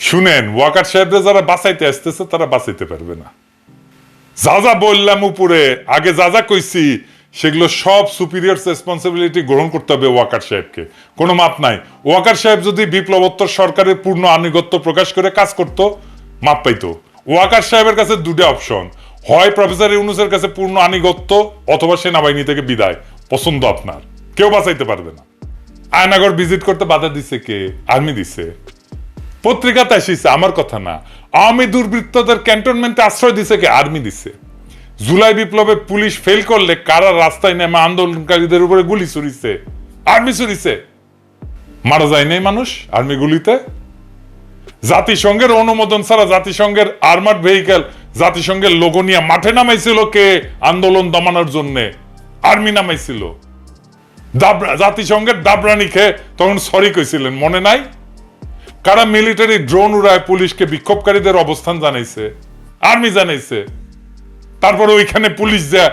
শুনেন, ওয়াকার সাহেবরা যারা বাঁচাইতে আসতেছে, তারা বাঁচাইতে পারবে না। যা যা বললাম উপরে, আগে যা যা কইছি, সেগুলো সব সুপিরিয়র রেসপন্সিবিলিটি গ্রহণ করতে হবে ওয়াকার সাহেবকে। কোনো মাপ নাই। ওয়াকার সাহেব যদি বিপ্লবোত্তর সরকারের পূর্ণ আনুগত্য প্রকাশ করে কাজ করত, মাপ পাইতো। ওয়াকার সাহেবের কাছে দুটো অপশন। হয় প্রফেসর ইউনুসের কাছে পূর্ণ আনুগত্য, অথবা সেনাবাহিনী থেকে বিদায়। পছন্দ আপনার। কেউ বাঁচাইতে পারবে না। আয়নাগর ভিজিট করতে বাধা দিছে কে? আর্মি দিছে। পত্রিকাতে এসেছে আমার কথা না। আওয়ামী দুর্বৃত্তদের ক্যান্টনমেন্টে আশ্রয় দিছে কে? আর্মি দিছে। জুলাই বিপ্লবে পুলিশ ফেল করলে কারা রাস্তায় নেমে আন্দোলনকারীদের উপরে গুলি ছুরিছে আর্মি ছুরিছে মারা যায় নাই মানুষ আর্মি গুলিতে? জাতিসংঘের অনুমোদন ছাড়া জাতিসংঘের আর্মার্ড ভেহিকেল, জাতিসংঘের লোগো নিয়ে মাঠে নামাইছিল কে আন্দোলন দমানোর জন্য? আর্মি নামাইছিল। জাতিসংঘের দাবরানি খেয়ে তখন সরি কইছিলেন, মনে নাই? কারা মিলিটারি ড্রোন উড়ায় পুলিশকে বিক্ষোভকারীদের অবস্থান জানাইছে? আর্মি জানাইছে। তারপরে ওইখানে পুলিশ যা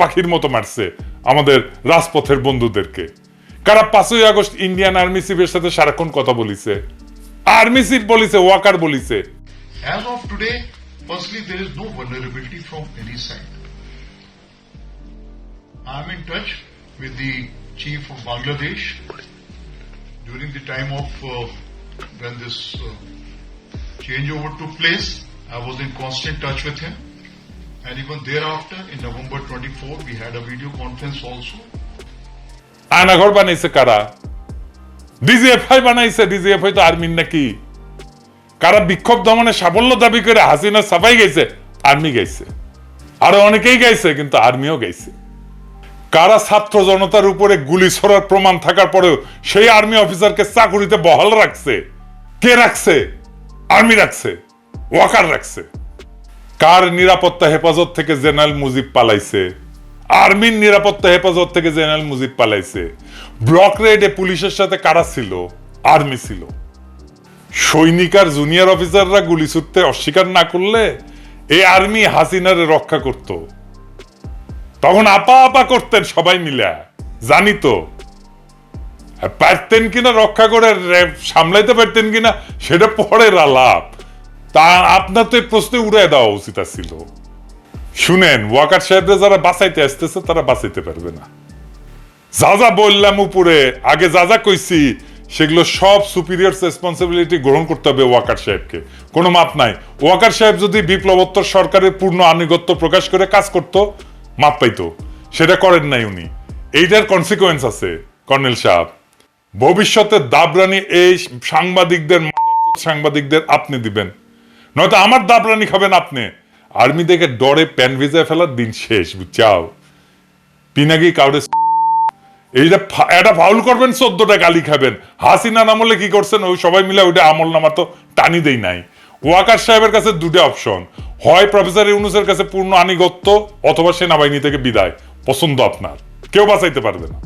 পাখির মতো মারছে আমাদের রাজপথের বন্ধুদেরকে। কারা পাঁচই আগস্ট ইন্ডিয়ান আর্মি চিফের সাথে সারাক্ষণ কথা বলিছে? আর্মি চিফ বলিছে ওয়াকার বলিছে। As of today, firstly, there is no vulnerability from any side. I am in touch with the chief of Bangladesh during the time of uh, when this uh, changeover took place. I was in constant touch with him, and even thereafter, in November 24, we had a video conference also. Aynaghor বানাইছে কারা DGFI বানাইছে DGFI তো আর্মির নাকি কারা বিক্ষোভ দমনে সাফল্য দাবি করে হাসিনা সাফাই গেছে আর্মি গেছে আরও অনেকেই গাইছে কিন্তু আর্মিও গাইছে কারা ছাত্র জনতার উপরে গুলি ছড়ার প্রমাণ থাকার পরেও সেই আর্মি অফিসারকে চাকুরিতে বহাল রাখছে? কে রাখছে? আর্মি রাখছে, ওয়াকার রাখছে। কার নিরাপত্তা হেফাজত থেকে জেনারেল মুজিব পালাইছে? আর্মির নিরাপত্তা হেফাজত থেকে জেনারেল মুজিব পালাইছে। ব্লক রেডে পুলিশের সাথে কারা ছিল? আর্মি ছিল। সৈনিক আর জুনিয়র অফিসাররা গুলি ছুটতে অস্বীকার না করলে এই আর্মি হাসিনারে রক্ষা করত। তখন আপা আপা করতেন সবাই মিলে। জানি তো। পারতেন কিনা, রক্ষা করে সামলাইতে পারতেন কিনা, সেটা পরের আলাপ। তা আপনার তো এই প্রশ্নে উড়াই দেওয়া উচিত ছিল শুনেন, ওয়াকার সাহেবরা যারা বাঁচাইতে আসতেছে, তারা বাঁচাইতে পারবে না। যা যা বললাম উপরে, আগে যা যা কইছি, সেগুলো সব সুপিরিয়র রেসপন্সিবিলিটি গ্রহণ করতে হবে ওয়াকার সাহেবকে। কোনো মাপ নাই। ওয়াকার সাহেব যদি বিপ্লবোত্তর সরকারের পূর্ণ আনুগত্য প্রকাশ করে কাজ করত মাপ পাইতো। সেটা করেন নাই উনি। এইটার কনসিকোয়েন্স আছে, কর্নেল সাহেব। ভবিষ্যতে দাবরানি এই সাংবাদিকদের সাংবাদিকদের আপনি দিবেন। নয়তো আমার দাবরানি খাবেন আপনি। আর্মি দেখে ডরে প্যান ভিজায় ফেলার দিন শেষ, বুঝছাও? পিনাকি কাউরে এইটা এটা ফাউল করবেন, চোদ্দটা গালি খাবেন। হাসিনা নামলে কি করছেন? ওই সবাই মিলে ওইটা আমল নামা তো টানি দেই নাই। ওয়াকার সাহেবের কাছে দুটো অপশন। হয় প্রফেসর ইউনুসের কাছে পূর্ণ আনিগত্য অথবা সেনাবাহিনী থেকে বিদায়। পছন্দ আপনার। কেউ বাঁচাইতে পারবে না।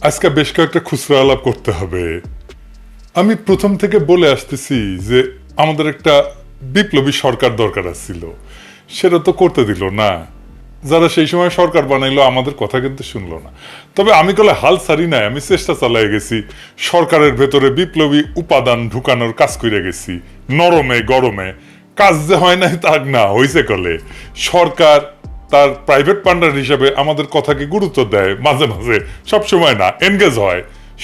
আজকে বেশ কয়েকটা খুচরা আলাপ করতে হবে। আমি প্রথম থেকে বলে আসতেছি যে আমাদের একটা বিপ্লবী সরকার দরকার ছিল সেটা তো করতে দিল না। যারা সেই সময় সরকার বানাইলো, আমাদের কথা কিন্তু শুনলো না। তবে আমি কলে হাল ছাড়ি নাই, আমি চেষ্টা চালাই গেছি। সরকারের ভেতরে বিপ্লবী উপাদান ঢুকানোর কাজ করে গেছি। নরমে, গরমে। কাজ যে হয় নাই তা না, হইছে কলে। সরকার তার প্রাইভেট পান্ডার হিসেবে আমাদের কথাকে গুরুত্ব দেয়, মাঝে মাঝে। সব সময় না এনগেজ হয়।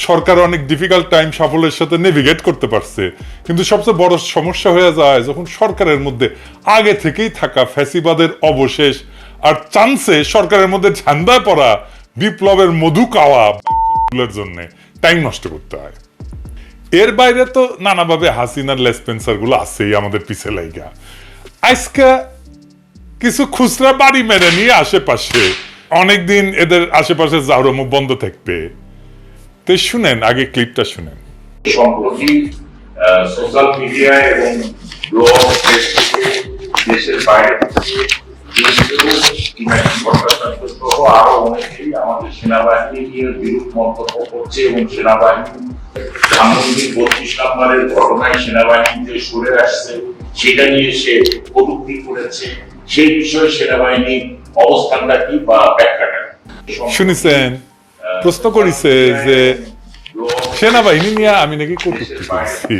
সরকার অনেক ডিফিকাল্ট টাইম সাফল্যের সাথে নেভিগেট করতে পারছে। কিন্তু সবচেয়ে বড় সমস্যা হয়ে যায়, যখন সরকারের মধ্যে আগে থেকেই থাকা ফ্যাসিবাদের অবশেষ আর চান্সে সরকারের মধ্যে ঝান্ডায় পড়া বিপ্লবের মধু কাওয়া জন্য। টাইম নষ্ট করতে হয়। এর বাইরে তো নানাভাবে হাসিনার লেসপেন্সারগুলো আছেই আমাদের পিছে লাইগা। আজকে কিছু খুচরা বাড়ি মেরে নিয়ে আশেপাশে, অনেকদিন এদের আশেপাশে জাহরমুখ বন্ধ থাকবে। তো শুনেন, আগে ক্লিপটা শুনেন। সম্প্রতি সোশ্যাল মিডিয়া এবং ব্লগ দেশের বাইরে সেনাবাহিনী সেনাবাহিনী সেনাবাহিনী সেই বিষয়ে সেনাবাহিনীর অবস্থানটা কি বা শুনেছেন? প্রশ্ন করিছে যে সেনাবাহিনী নিয়ে আমি নাকি কটূক্তি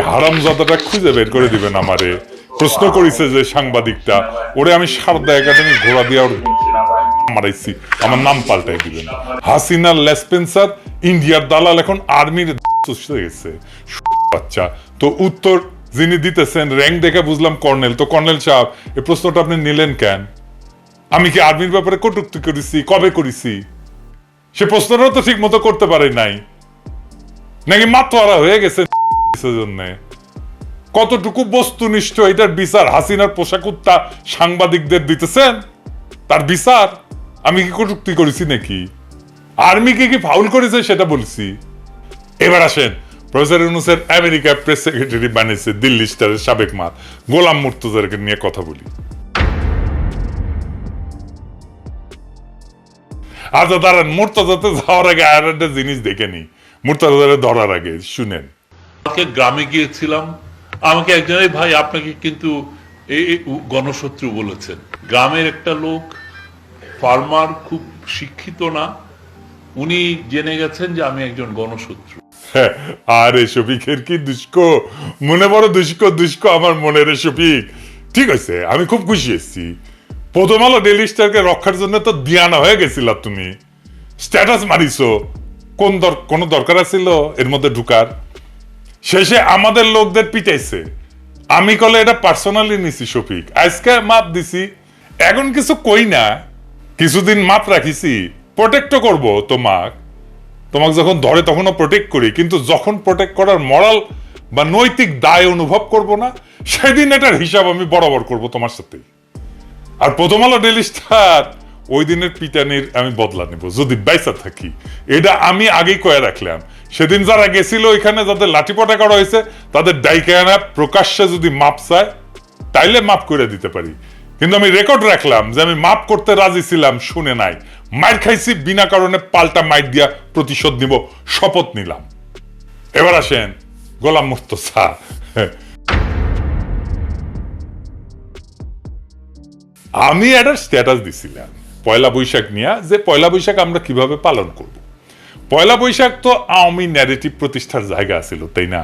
হারাম জাদাটা খুঁজে বের করে দিবেন আমারে। প্রশ্ন করেছে যে সাংবাদিকটা, ওরে আমি সারদা একাডেমি ঘোরা দিয়ে ওর মারাইছি, আমার নাম পাল্টাই দিবেন। হাসিনা লেসপেন্সার ইন্ডিয়ার দালাল, এখন আর্মির গেছে। বাচ্চা, তো উত্তর যিনি দিতেছেন, র্যাঙ্ক দেখে বুঝলাম কর্নেল। তো কর্নেল সাহেব, এই প্রশ্নটা আপনি নিলেন কেন? আমি কি আর্মির ব্যাপারে কটুক্তি করেছি? কবে করেছি? সে প্রশ্নটাও তো ঠিক মতো করতে পারে নাই। নাকি মাতোয়ারা হয়ে গেছে জন্য? কতটুকু বস্তুনিষ্ঠ এটার বিচার হাসিনার পোশাক উত্তা সাংবাদিকদের দিতেছেন? তার বিচার? আমি কি কটূক্তি করেছি নাকি? আর্মিকে কি ফাউল করেছে সেটা বলছি। এবার আসেন, প্রফেসর ইউনুসের আমেরিকা প্রেস সেক্রেটারি বানিয়েছে দিল্লি স্টারের সাবেক মাত গোলাম মুর্তজারকে নিয়ে কথা বলি। আচ্ছা দাঁড়ান, মুর্তজাতে যাওয়ার আগে আর একটা জিনিস দেখে নি মুর্তজারে ধরার আগে, শুনেন। গ্রামে গিয়েছিলাম আমাকে একজন ভাই আপনাকে কিন্তু গণশত্রু বলেছেন। গ্রামের একটা লোক ফার্মার খুব শিক্ষিত না উনি জেনে গেছেন যে আমি একজন গণশত্রু। হ্যাঁ, শফিকের কি দুষ্ক? মনে বড় দুষ্ক দুষ্ক আমার শফিক। ঠিক আছে আমি খুব খুশি প্রথম আলো ডেলি স্টারকে রক্ষার জন্য তো দিয়ানা হয়ে গেছিল তুমি। স্ট্যাটাস মারিছো। কোন কোনো দরকার ছিল এর মধ্যে ঢুকার? শেষে আমাদের লোকদের পিটাইছে। আমি কলে এটা পার্সোনালি নিছি, শফিক। আজকে মাপ দিছি। এখন কিছু কই না। কিছুদিন মাপ রাখিছি। প্রোটেক্ট করব তোমাক। তোমাকে যখন ধরে তখনও প্রোটেক্ট করি, কিন্তু যখন প্রোটেক্ট করার মরাল বা নৈতিক দায় অনুভব করব না, সেদিন এটার হিসাব আমি বরাবর করব তোমার সাথে আর প্রথম আলো ডেলি স্টার ওই দিনের পিটানির আমি বদলা নেব। যদি বাইসা থাকি, এটা আমি আগেই কয়ে রাখলাম। সেদিন যারা গেছিল ওইখানে যাদের লাঠিপটা করা হয়েছে, তাদের ডাইকানা প্রকাশ্যে যদি মাপ চায়, তাইলে মাপ করে দিতে পারি। কিন্তু আমি রেকর্ড রাখলাম যে আমি মাপ করতে রাজি ছিলাম, শুনে নাই। মাইর খাইছি, বিনা কারণে পাল্টা মাইর দিয়া প্রতিশোধ নিব, শপথ নিলাম। এবার আসেন, গোলাম মুর্তসা আমি একটা স্ট্যাটাস দিছিলাম। পয়লা বৈশাখ নিয়ে যে পয়লা বৈশাখ আমরা কীভাবে পালন করব। পয়লা বৈশাখ তো আওয়ামী ন্যারেটিভ প্রতিষ্ঠার জায়গা ছিল, তাই না?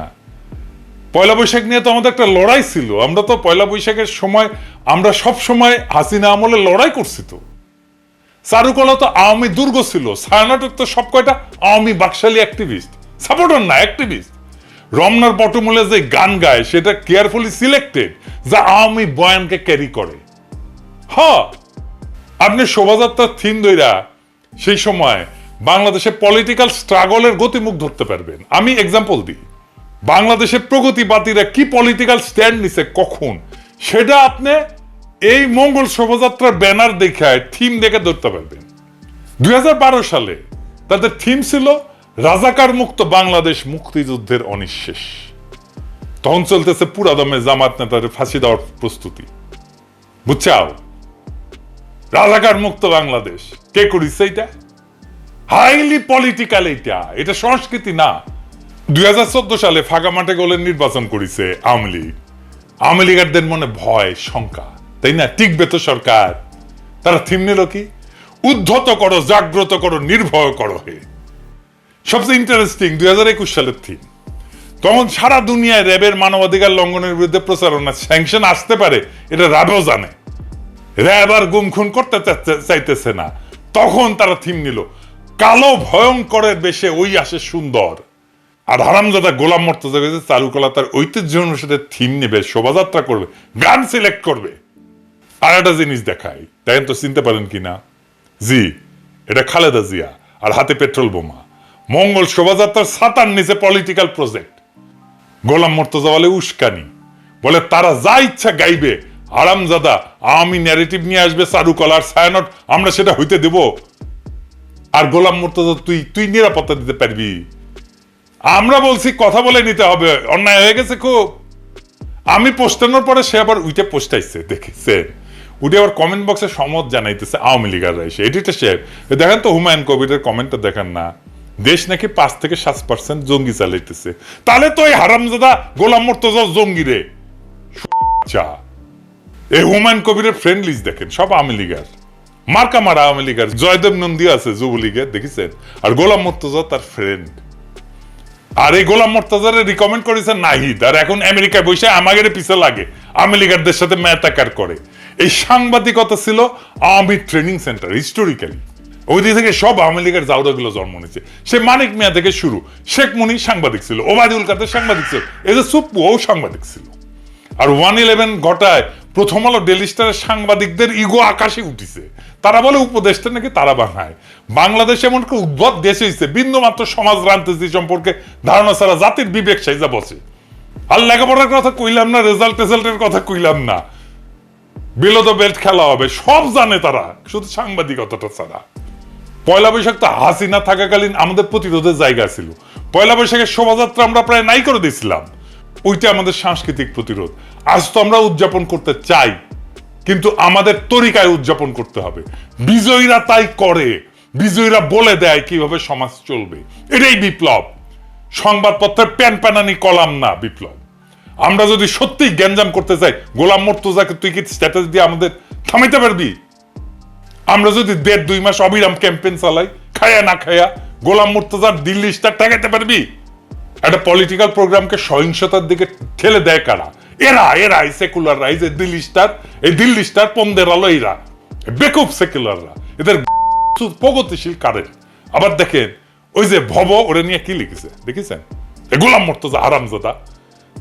পয়লা বৈশাখ নিয়ে তো আমাদের একটা লড়াই ছিল। আমরা তো পয়লা বৈশাখের সময়, আমরা সব সময় হাসিনা আমলে লড়াই করছি তো। চারুকলা তো আওয়ামী দুর্গ ছিল। সায়নাটক তো সব কয়টা আওয়ামী বাকশালী অ্যাক্টিভিস্ট সাপোর্টার না অ্যাক্টিভিস্ট রমনার বটমূলে যে গান গায়, সেটা কেয়ারফুলি সিলেক্টেড যা আওয়ামী বয়ানকে ক্যারি করে। হ্যাঁ আপনি শোভাযাত্রার থিম দইরা সেই সময় বাংলাদেশে পলিটিক্যাল স্ট্রাগলের গতিমুখ ধরতে পারবেন। আমি এক্সাম্পল দিই। বাংলাদেশের প্রগতিবাদীরা কি পলিটিক্যাল স্ট্যান্ড নিছে, কখন? সেটা আপনি এই মঙ্গল শোভাযাত্রার ব্যানার দেখায় থিম দেখে ধরতে পারবেন। দুই হাজার বারো সালে তাদের থিম ছিল রাজাকার মুক্ত বাংলাদেশ মুক্তিযুদ্ধের অনিঃশেষ। তখন চলতেছে পুরাদমে জামাত নেতার ফাঁসি দেওয়ার প্রস্তুতি। বুঝছাও? রাজাকার মুক্ত বাংলাদেশ। কে করিস এটা হাইলি পলিটিক্যাল এটা এটা সংস্কৃতি না। দুই হাজার চোদ্দ সালে ফাঁকা মাঠে গোলের নির্বাচন করিছে আওয়ামী লীগ। আওয়ামী লীগারদের মনে ভয়, শঙ্কা, তাই না? টিকবে তো সরকার। তারা থিম নিল কি? উদ্ধত করো, জাগ্রত করো, নির্ভয় করো হে। সবচেয়ে ইন্টারেস্টিং দুই হাজার একুশ সালের থিম। তখন সারা দুনিয়ায় র্যাবের মানবাধিকার লঙ্ঘনের বিরুদ্ধে প্রচারণা স্যাংশন আসতে পারে, এটা র্যাবও জানে। র্যাব আর গুম খুন করতে চাইতেছে না। তখন তারা থিম নিল, কালো ভয়ঙ্করের বেশে ওই আসে সুন্দর। আর হারামজাদা গোলাম মর্তজা গেছে চারুকলা তার ঐতিহ্য অনুসারে থিম নেবে, শোভাযাত্রা করবে, গান সিলেক্ট করবে। আর একটা জিনিস দেখাই, দেখেন তো চিনতে পারেন কিনা জি, এটা খালেদা জিয়া আর হাতে পেট্রোল বোমা। মঙ্গল শোভাযাত্রার সাতার নিচে পলিটিক্যাল প্রজেক্ট গোলাম মর্তজা বলে, উস্কানি। বলে, তারা যা ইচ্ছা গাইবে আরামজাদা আমি ন্যারেটিভ নিয়ে আসবে চারুকলার ছায়ানট, আমরা সেটা হইতে দেব। আর গোলাম মর্তজা, তুই তুই নিরাপত্তা দিতে পারবি। আমরা বলছি, কথা বলে নিতে হবে, অন্যায় হয়ে গেছে খুব। আমি পোস্টানোর পরে সে আবার উইটে পোস্টাইছে, দেখেছে। উঠে আবার কমেন্ট বক্সে সমত জানাইতেছে, আওয়ামী লীগাররা এসে এডিটর সাহেব দেখেন তো হুমায়ুন কবিরের কমেন্টটা দেখেন না। দেশ নাকি পাঁচ থেকে সাত পার্সেন্ট জঙ্গি চালাইতেছে। তাহলে তো এই হারামজাদা, গোলাম মর্তজা জঙ্গি রে। চা। এই হুমায়ুন কবিরের ফ্রেন্ড লিস্ট দেখেন, সব আওয়ামী লীগার। মার্কা মারা আওয়ামী লীগার, জয়দেব নন্দী আছে যুবলীগের, দেখেছেন? আর গোলাম মর্তজা তার ফ্রেন্ড আর এই গোলাম মোর্তাজারে রিকমেন্ড করেছে নাহিদ। আর এখন আমেরিকায় বসে আমাদের পিছে লাগে। আমেরিকারদের সাথে ম্যাতাকার করে। এই সাংবাদিকতা ছিল আওয়ামী ট্রেনিং সেন্টার হিস্টোরিক্যালি ওই দিক থেকে সব আওয়ামী লীগের জাউরাগুলো জন্ম নিয়েছে। সে মানিক মিয়া থেকে শুরু। শেখ মুনি সাংবাদিক ছিল, ওবায়দুল কাদের সাংবাদিক ছিল। এই যে সুপ্পু, ও সাংবাদিক ছিল। আর ওয়ান ইলেভেন ঘটায় প্রথম আলো ডেলি স্টারের সাংবাদিকদের ইগো আকাশে উঠিছে। তারা বলে উপদেশটা নাকি তারা বানায়। বাংলাদেশ এমন একটা উদ্ভব দেশ হয়েছে বিন্দুমাত্র সমাজ রাজনীতি সম্পর্কে ধারণা ছাড়া জাতির বিবেক সাইজা বসে। আর লেখাপড়ার কথা কইলাম না রেজাল্ট টেজাল্টের কথা কইলাম না। বিলো দ্য বেল্ট খেলা হবে, সব জানে তারা, শুধু সাংবাদিকতাটা ছাড়া। পয়লা বৈশাখ তো হাসিনা থাকাকালীন আমাদের প্রতিরোধের জায়গা ছিল। পয়লা বৈশাখের শোভাযাত্রা আমরা প্রায় নাই করে দিয়েছিলাম। ওইটা আমাদের সাংস্কৃতিক প্রতিরোধ। আজ তো আমরা উদযাপন করতে চাই, কিন্তু আমাদের তরিকায় উদযাপন করতে হবে। বিজয়ীরা তাই করে, বিজয়ীরা বলে দেয় কীভাবে সমাজ চলবে। এটাই বিপ্লব। সংবাদপত্রের প্যান প্যানানি কলাম না বিপ্লব। আমরা যদি সত্যি গ্যাঞ্জাম করতে চাই, গোলাম মর্তুজাকে তুই কি স্ট্যাটাস দিয়ে আমাদের থামাইতে পারবি? আমরা যদি দেড় দুই মাস অবিরাম ক্যাম্পেন চালাই, খায়া না খায়া গোলাম মুর্তজার দিল্লি স্টার ঠেকাইতে পারবি? একটা পলিটিক্যাল প্রোগ্রামকে সহিংসতার দিকে ঠেলে দেয় কারা? এরা এরা, এই সেকুলাররা এই যে দিল্লি স্টার এই দিল্লি স্টার পন্দের আলো এরা। বেকুব সেকুলাররা এদের প্রগতিশীল কারের আবার দেখেন, ওই যে ভব, ওরা নিয়ে কি লিখেছে? দেখেছেন? গোলাম মর্তজা হারামজাদা।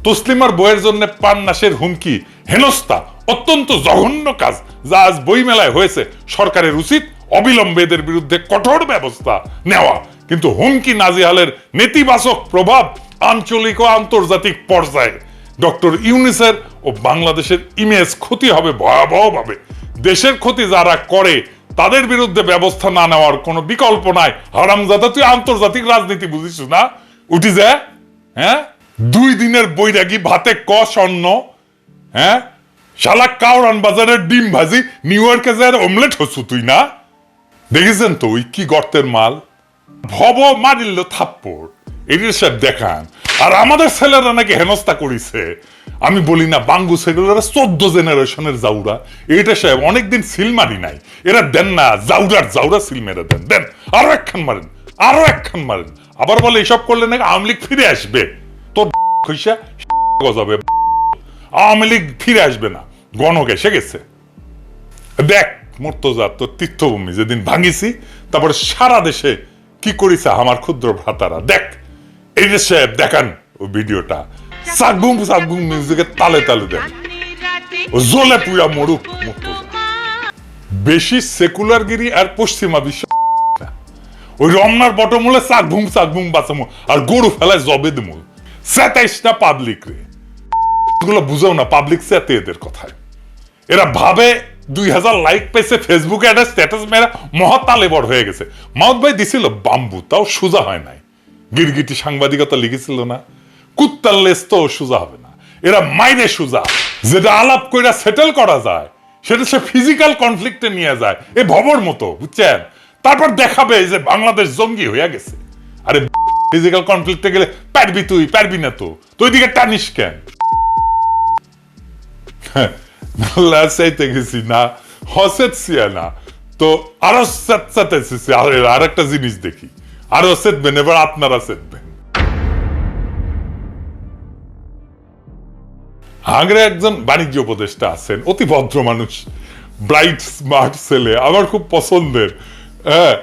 তসলিমার বইয়ের জন্য পান্নাসের হুমকি হেনস্তা অত্যন্ত জঘন্য কাজ, যা আজ বইমেলায় হয়েছে। সরকারের উচিত অবিলম্বে এদের বিরুদ্ধে কঠোর ব্যবস্থা নেওয়া। কিন্তু হুমকি নাজিহালের নেতিবাচক প্রভাব আঞ্চলিক ও আন্তর্জাতিক পর্যায়ে। ডক্টর ইউনিসের ও বাংলাদেশের ইমেজ ক্ষতি হবে ভয়াবহভাবে। দেশের ক্ষতি যারা করে, তাদের বিরুদ্ধে ব্যবস্থা না নেওয়ার কোনো বিকল্প নাই। হারামজাদা, তুই আন্তর্জাতিক রাজনীতি বুঝিস না? উঠি যায় হ্যাঁ? দুই দিনের বৈরাগী, ভাতে ক, স্বর্ণ। হ্যাঁ? শালা কাউরান বাজারের ডিম ভাজি, নিউ ইয়র্কে যায় অমলেট হচ্ছু তুই না? দেখেছেন তো ওই কি গর্তের মাল? ভব মারিল থাপ্পড়। এটির সব দেখান। আর আমাদের ছেলেরা নাকি হেনস্থা করিছে। আমি বলি না, বাঙ্গু সেগুলোরা চোদ্দ জেনারেশনের জাউরা। এটা সাহেব অনেকদিন সিল মারি নাই। এরা দেন না, জাউরার জাউরা সিল মেরে দেন। দেন, আরও একখান মারেন, আরও একখান মারেন। আবার বলে এসব করলে নাকি আওয়ামী লীগ ফিরে আসবে। তোর খইসা গজাবে। আওয়ামী লীগ ফিরে আসবে না। গণক এসে গেছে। দেখ, মর্তজা, তোর তীর্থভূমি, যেদিন ভাঙিছি, তারপরে সারা দেশে কি করিছে আমার ক্ষুদ্র ভ্রাতারা? দেখ, এই যে সাহেব, দেখান ওই ভিডিওটা। সাগুম সাগুম মিউজিকের তালে তালে দেন। ও জলে পুয়া মরুক মর্তজা বেশি সেকুলারগিরি আর পশ্চিমা বিশ্ব ওই রমনার বটমূলে চাকভুম চাকভুম বাঁচামো, আর গরু ফেলায় জবে দিমু। স্যাটাইশটা পাবলিক রে। গুলো বুঝাও না পাবলিক স্যাতে এদের কথায়। এরা ভাবে দুই হাজার লাইক পেয়েছে ফেসবুকে একটা স্ট্যাটাস মেরা মহাতালে বড় হয়ে গেছে। মাউদ ভাই দিছিল বাম্বু তাও সোজা হয় নাই। গিরগিটি সাংবাদিকতা লিখেছিল না। কুত্তার লেস তো সোজা হবে না। এরা মাইরে সোজা। যেটা আলাপ কইরা সেটেল করা যায়, সেটা সে ফিজিক্যাল কনফ্লিক্টে নিয়ে যায়, এ ভবর মতো, বুঝছেন? তারপর দেখাবে যে বাংলাদেশ জঙ্গি হয়ে গেছে। আরে ফিজিক্যাল কনফ্লিক্টে গেলে পারবি তুই, পারবি না তো। তুই দিকে টানিস কেন? চাইতে গেছি না হসেছি না তো আরও সাথে আর একটা জিনিস দেখি। আরও সেতবেন, এবার আপনারা সেতবেন। আগ্রে একজন বাণিজ্য উপদেষ্টা আছেন, অতি ভদ্র মানুষ, ব্রাইট, স্মার্ট ছেলে, আমার খুব পছন্দের। হ্যাঁ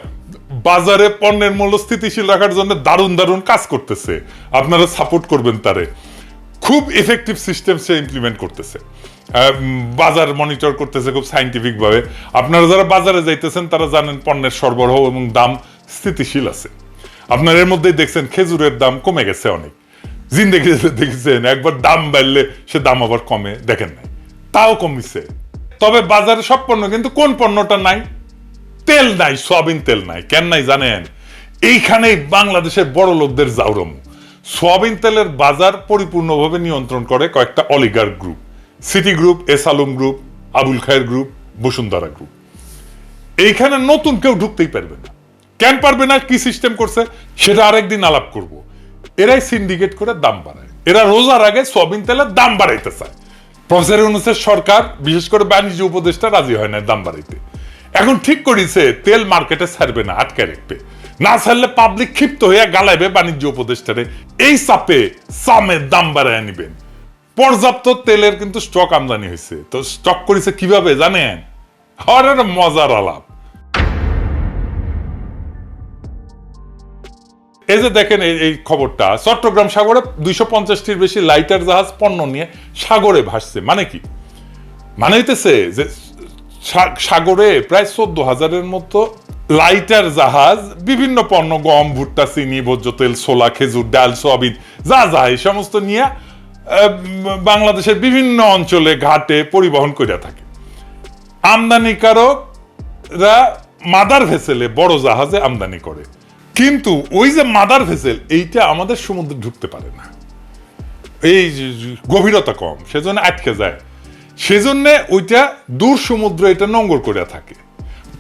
বাজারে পণ্যের মূল্য স্থিতিশীল রাখার জন্য দারুণ দারুণ কাজ করতেছে। আপনারা সাপোর্ট করবেন তারে। খুব এফেক্টিভ সিস্টেম সে ইমপ্লিমেন্ট করতেছে। বাজার মনিটর করতেছে খুব সাইন্টিফিক ভাবে। আপনারা যারা বাজারে যাইতেছেন, তারা জানেন পণ্যের সরবরাহ এবং দাম স্থিতিশীল আছে। আপনার এর মধ্যেই দেখছেন খেজুরের দাম কমে গেছে অনেক। জিন্দেগি দেখছেন, একবার দাম বাড়লে সে দাম আবার কমে, দেখেন নাই। তাও কমিছে। তবে বাজারে সব পণ্য, কিন্তু কোন পণ্যটা নাই? তেল নাই, সয়াবিন তেল নাই, কেন নাই জানেন? এইখানেই বাংলাদেশের বড় লোকদের জাউরম সয়াবিন তেলের বাজার পরিপূর্ণভাবে নিয়ন্ত্রণ করে কয়েকটা অলিগার group city group এসালুম group, Abul Khair group, Bashundhara group. এইখানে নতুন কেউ ঢুকতেই পারবে না। কেন পারবে না, কি সিস্টেম করছে, সেটা আরেকদিন আলাপ করব। এরাই সিন্ডিকেট করে দাম বাড়ায়। এরা রোজার আগে সয়াবিন তেলের দাম বাড়াইতে চায়। প্রফেসর ইউনুসের সরকার, বিশেষ করে বাণিজ্য উপদেষ্টা রাজি হয় না দাম বাড়াইতে। এখন ঠিক করেছে, তেল মার্কেটে ছাড়বে না, আটকে রাখবে। না ছাড়লে পাবলিক ক্ষিপ্ত হয়ে গালাইবে বাণিজ্য উপদেষ্টারে। এই চাপে সামের দাম বাড়ায় নিবেন। পর্যাপ্ত তেলের কিন্তু স্টক আমদানি হয়েছে। তো স্টক করেছে কীভাবে জানেন? আর মজার আলাপ। এই যে দেখেন এই খবরটা, চট্টগ্রাম সাগরে দুইশো পঞ্চাশটির বেশি লাইটার জাহাজ পণ্য নিয়ে সাগরে ভাসছে। মানে কি? মানে হইতেছে যে সাগরে প্রায় চোদ্দ হাজারের মতো লাইটার জাহাজ, বিভিন্ন পণ্য, গম, ভুট্টা, চিনি, ভোজ্য তেল, ছোলা, খেজুর, ডাল, সয়াবিন, যা যা, এই সমস্ত নিয়ে বাংলাদেশের বিভিন্ন অঞ্চলে ঘাটে পরিবহন করে থাকে। আমদানিকারকরা মাদার ভেসেলে, বড় জাহাজে আমদানি করে। কিন্তু ওই যে মাদার ভেসেল, এইটা আমাদের সমুদ্রে ঢুকতে পারে না। এই গভীরতা কম, সেজন্য আটকে যায়। সেজন্য ওইটা দূর সমুদ্র এটা নোঙ্গর করে থাকে।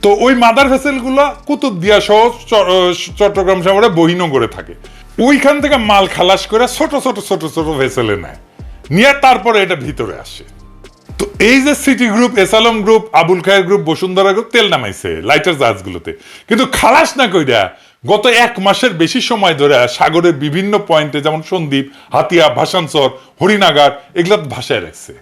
তো ওই মাদার ভেসেলগুলো কুতুবদিয়া সহ চ- চট্টগ্রাম শহরে বহিনগরে থাকে। ওইখান থেকে মাল খালাস করে ছোট ছোট ছোট ছোট ভেসেলে নেয়। নিয়ে তারপরে এটা ভিতরে আসে। তো এই যে city group, এসালম group, Abul Khair group, Bashundhara group, তেল নামাইছে লাইটার জাহাজগুলোতে। কিন্তু খালাস না কইরা গত এক মাসের বেশি সময় ধরে সাগরের বিভিন্ন পয়েন্টে যেমন সন্দ্বীপ হাতিয়া, ভাসানচর হরিনাগার এগুলা ভাসায় রাখছে।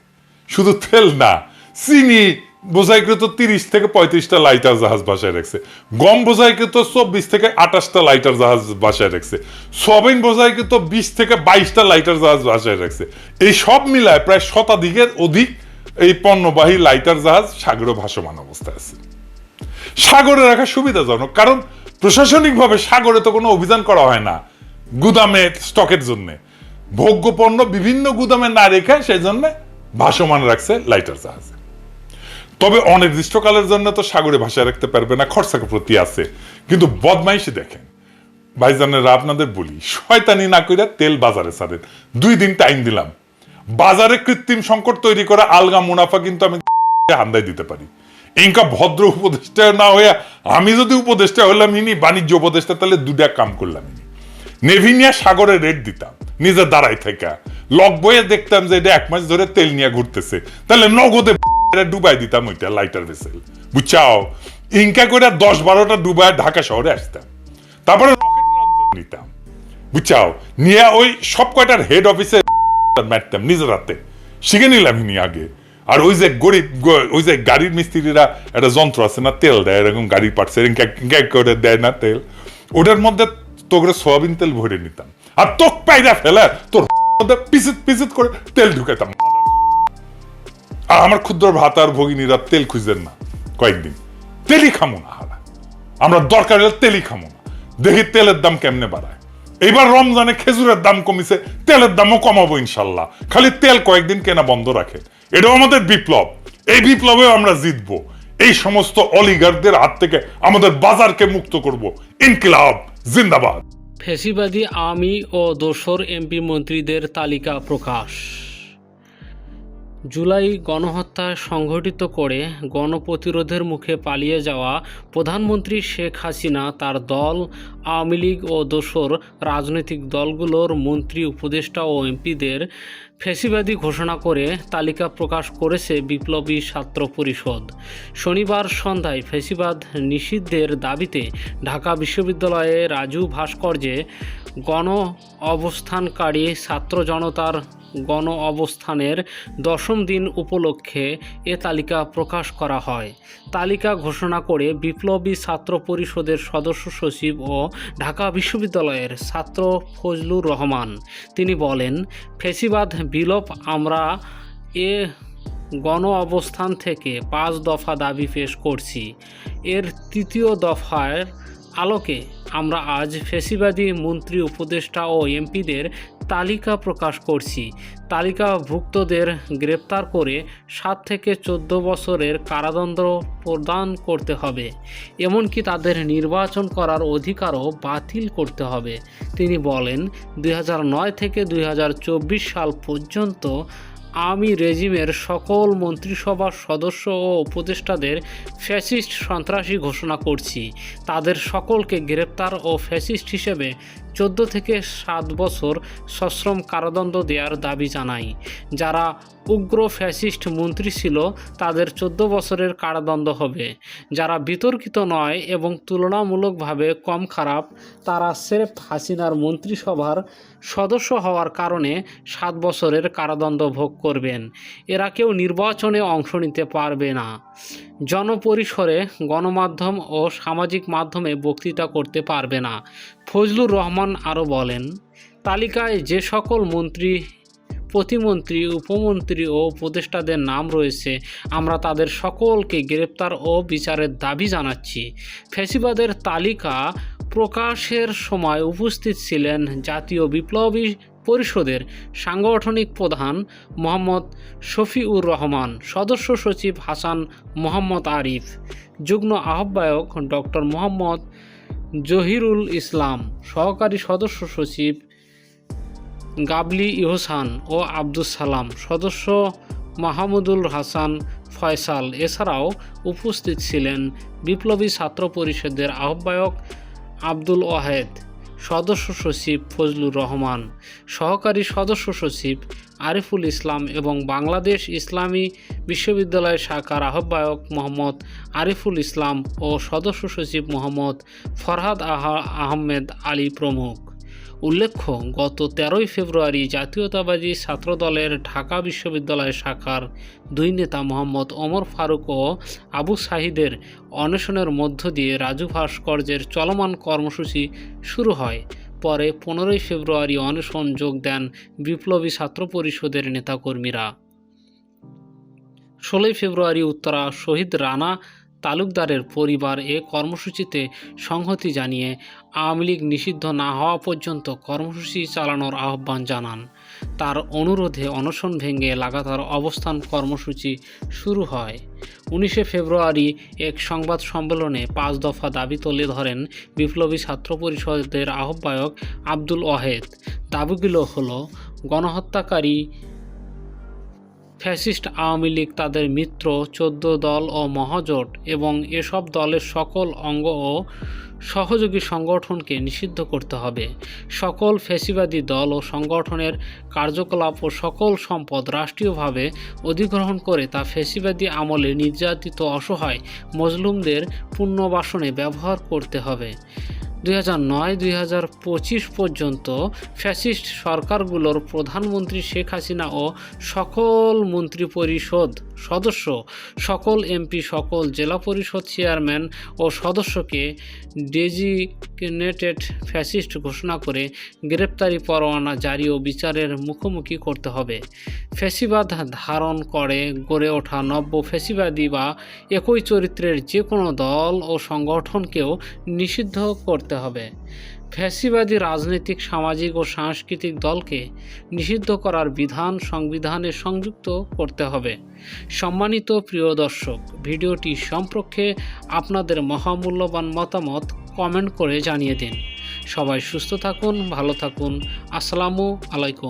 শুধু তেল না, চিনি বোঝাইকৃত তিরিশ থেকে পঁয়ত্রিশটা লাইটার জাহাজ বাসায় রাখছে। গম বোঝাইকৃত চব্বিশ থেকে আঠাশটা লাইটার জাহাজ বাসায় রাখছে। সবিন বোঝাইকৃত বিশ থেকে বাইশটা লাইটার জাহাজ বাসায় রাখছে। এই সব মিলায় প্রায় শতাধিকের অধিক এই পণ্যবাহী লাইটার জাহাজ সাগরে ভাসমান অবস্থায় আছে। সাগরে রাখা সুবিধাজনক, কারণ প্রশাসনিকভাবে সাগরে তো কোনো অভিযান করা হয় না, গুদামে স্টকের জন্য। ভোগ্য পণ্য বিভিন্ন গুদামে না রেখে সেই জন্য ভাসমান রাখছে লাইটার জাহাজে। তবে অনির্দিষ্টকালের জন্য তো সাগরে ভাষায় রাখতে পারবে না খরচাকে প্রতি আছে। কিন্তু বদমাইশি দেখেন। ভাইজানেরা আপনাদের বলি, শয়তানি না কইরা তেল বাজারে ছাড়েন। দুই দিন টাইম দিলাম। বাজারে কৃত্রিম সংকট তৈরি করা আলগা মুনাফা কিন্তু আমি হান্দাই দিতে পারি? ইনকা ভদ্র উপদেষ্টা না হইয়া আমি যদি উপদেষ্টা হলাম ইনি, বাণিজ্য উপদেষ্টা, তাহলে দুটা কাম করলাম ইনি। নেভি নিয়ে সাগরে রেট দিতাম, নিজে দাঁড়াই থেকে লক বইয়ে দেখতাম যে এটা এক মাস ধরে তেল নিয়ে ঘুরতেছে। তাহলে নগদে এটা ডুবাই দিতাম ওইটা লাইটার ভেসেল বুঝছাও? ইনকা করে দশ বারোটা ডুবাই ঢাকা শহরে আসতাম। তারপরে নিতাম। বুঝছাও? নিয়ে ওই সব কয়টার হেড অফিসে মারতাম নিজের হাতে। শিখে নিলাম ইনি আগে। আর ওই যে গরিব ওই যে গাড়ির মিস্ত্রিরা, একটা যন্ত্র আছে না, তেল দেয়, এরকম গাড়ির পার্টস করে দেয় না তেল। ওটার মধ্যে তোকে সোয়াবিন তেল ভরে নিতাম। আর তোক পাইরা ফেলে তোর মধ্যে পিসিত পিসিত করে তেল ঢুকাইতাম। আর আমার ক্ষুদ্র ভাতার ভগিনীরা তেল খুঁজেন না কয়েকদিন। তেলই খামো না হারা। আমরা দরকার হলে তেলই খামো না। দেখি তেলের দাম কেমনে বাড়ায়? এইবার রমজানে খেজুরের দাম কমিছে, তেলের দামও কমাবো ইনশাল্লাহ। খালি তেল কয়েকদিন কেনা বন্ধ রাখে এটাও আমাদের বিপ্লব। এই বিপ্লবে আমরা জিতবো। এই সমস্ত অলিগারদের হাত থেকে আমাদের বাজারকে মুক্ত করব। ইনকিলাব, জিন্দাবাদ। ফেসিবাদী আওয়ামী ও দোসর এমপি মন্ত্রীদের তালিকা প্রকাশ। জুলাই গণহত্যা সংঘটিত করে গণপ্রতিরোধের মুখে পালিয়ে যাওয়া প্রধানমন্ত্রী শেখ হাসিনা, তার দল, আওয়ামী লীগ ও দোসর রাজনৈতিক দলগুলোর মন্ত্রী, উপদেষ্টা ও এমপিদের ফেসিবাদী ঘোষণা করে তালিকা প্রকাশ করেছে বিপ্লবী ছাত্র পরিষদ। শনিবার সন্ধ্যায় ফেসিবাদ নিষিদ্ধের দাবিতে ঢাকা বিশ্ববিদ্যালয়ে রাজু ভাস্কর্যে গণ অবস্থানকারী ছাত্র জনতার গণ অবস্থানের দশম দিন উপলক্ষে এ তালিকা প্রকাশ করা হয়। তালিকা ঘোষণা করে বিপ্লবী ছাত্র পরিষদের সদস্য সচিব ও ঢাকা বিশ্ববিদ্যালয়ের ছাত্র ফজলুর রহমান। তিনি বলেন, ফেসিবাদ বিলোপ আমরা এ গণ অবস্থান থেকে পাঁচ দফা দাবি পেশ করছি। এর তৃতীয় দফার আলোকে আমরা আজ ফেসিবাদী মন্ত্রী, উপদেষ্টা ও এমপিদের তালিকা প্রকাশ করছি। তালিকাভুক্তদের গ্রেপ্তার করে সাত থেকে চোদ্দ বছরের কারাদণ্ড প্রদান করতে হবে। এমনকি তাদের নির্বাচন করার অধিকারও বাতিল করতে হবে। তিনি বলেন, দুই হাজার নয় থেকে দুই হাজার চব্বিশ সাল পর্যন্ত আমি রেজিমের সকল মন্ত্রিসভার সদস্য ও উপদেষ্টাদের ফ্যাসিস্ট সন্ত্রাসী ঘোষণা করছি। তাদের সকলকে গ্রেপ্তার ও ফ্যাসিস্ট হিসেবে চোদ্দ থেকে সাত বছর সশ্রম কারাদণ্ড দেওয়ার দাবি জানাই। যারা উগ্র ফ্যাসিস্ট মন্ত্রী ছিল, তাদের চোদ্দ বছরের কারাদণ্ড হবে। যারা বিতর্কিত নয় এবং তুলনামূলকভাবে কম খারাপ, তারা সেরেফ হাসিনার মন্ত্রিসভার সদস্য হওয়ার কারণে সাত বছরের কারাদণ্ড ভোগ করবেন। এরা কেউ নির্বাচনে অংশ নিতে পারবে না। জনপরিসরে গণমাধ্যম ও সামাজিক মাধ্যমে বক্তৃতা করতে পারবে না, ফজলুর রহমান আরও বলেন। তালিকায় যে সকল মন্ত্রী প্রতিমন্ত্রী, উপমন্ত্রী ও উপদেষ্টাদের নাম রয়েছে। আমরা তাদের সকলকে গ্রেপ্তার ও বিচারের দাবি জানাচ্ছি। ফ্যাসিবাদের তালিকা প্রকাশের সময় উপস্থিত ছিলেন জাতীয় বিপ্লবী পরিষদের সাংগঠনিক প্রধান মোহাম্মদ শফিউর রহমান, সদস্য সচিব হাসান মোহাম্মদ আরিফ, যুগ্ম আহ্বায়ক ডক্টর মোহাম্মদ জহিরুল ইসলাম, সহকারী সদস্য সচিব গাবলি ইহসান ও আব্দুস সালাম, সদস্য মাহমুদুল হাসান ফয়সাল। এছাড়াও উপস্থিত ছিলেন বিপ্লবী ছাত্র পরিষদের আহ্বায়ক আব্দুল ওয়াহেদ, সদস্য সচিব ফজলুর রহমান, সহকারী সদস্য সচিব আরিফুল ইসলাম এবং বাংলাদেশ ইসলামী বিশ্ববিদ্যালয় শাখার আহ্বায়ক মোহাম্মদ আরিফুল ইসলাম ও সদস্য সচিব মোহাম্মদ ফরহাদ আহা- আহমেদ আলী প্রমুখ। উল্লেখ্য, গত তেরোই ফেব্রুয়ারি জাতীয়তাবাদী ছাত্রদলের ঢাকা বিশ্ববিদ্যালয় শাখার দুই নেতা মোহাম্মদ ওমর ফারুক ও আবু সাহিদের অনশনের মধ্য দিয়ে রাজু ভাস্কর্যের চলমান কর্মসূচি শুরু হয়। পরে পনেরোই ফেব্রুয়ারি অনশন যোগ দেন বিপ্লবী ছাত্র পরিষদের নেতাকর্মীরা। ষোলোই ফেব্রুয়ারি উত্তরা শহীদ রানা তালুকদারের পরিবার এ কর্মসূচিতে সংহতি জানিয়ে আওয়ামী লীগ নিষিদ্ধ না হওয়া পর্যন্ত কর্মসূচি চালানোর আহ্বান জানান। তার অনুরোধে অনশন ভেঙে লাগাতার অবস্থান কর্মসূচি শুরু হয়। উনিশে ফেব্রুয়ারি এক সংবাদ সম্মেলনে পাঁচ দফা দাবি তুলে ধরেন বিপ্লবী ছাত্র পরিষদের আহ্বায়ক আব্দুল ওয়াহেদ। দাবিগুলো হলো, গণহত্যাকারী ফ্যাসিস্ট আওয়ামী লীগ, তাদের মিত্র, চোদ্দ দল ও মহাজোট এবং এসব দলের সকল অঙ্গ ও সহযোগী সংগঠনকে নিষিদ্ধ করতে হবে। সকল ফেসিবাদী দল ও সংগঠনের কার্যকলাপ ও সকল সম্পদ রাষ্ট্রীয়ভাবে অধিগ্রহণ করে তা ফেসিবাদী আমলে নির্যাতিত অসহায় মজলুমদের পুনর্বাসনে ব্যবহার করতে হবে। দুই হাজার পর্যন্ত ফ্যাসিস্ট সরকারগুলোর প্রধানমন্ত্রী শেখ হাসিনা ও সকল মন্ত্রী পরিষদ সদস্য, সকল এমপি, সকল জেলা পরিষদ চেয়ারম্যান ও সদস্যকে ডেজিগনেটেড ফ্যাসিস্ট ঘোষণা করে গ্রেপ্তারি পরোয়ানা জারি ও বিচারের মুখোমুখি করতে হবে। ফ্যাসিবাদ ধারণ করে গড়ে ওঠা নব্য ফ্যাসিবাদী বা একই চরিত্রের যে কোনো দল ও সংগঠনকেও নিষিদ্ধ করতে হবে। ফ্যাসিবাদী রাজনৈতিক, সামাজিক ও সাংস্কৃতিক দলকে নিষিদ্ধ করার বিধান সংবিধানে সংযুক্ত করতে হবে। সম্মানিত প্রিয় দর্শক, ভিডিওটি সম্পর্কে আপনাদের মহামূল্যবান মতামত কমেন্ট করে জানিয়ে দিন। সবাই সুস্থ থাকুন, ভালো থাকুন। আসসালামু আলাইকুম।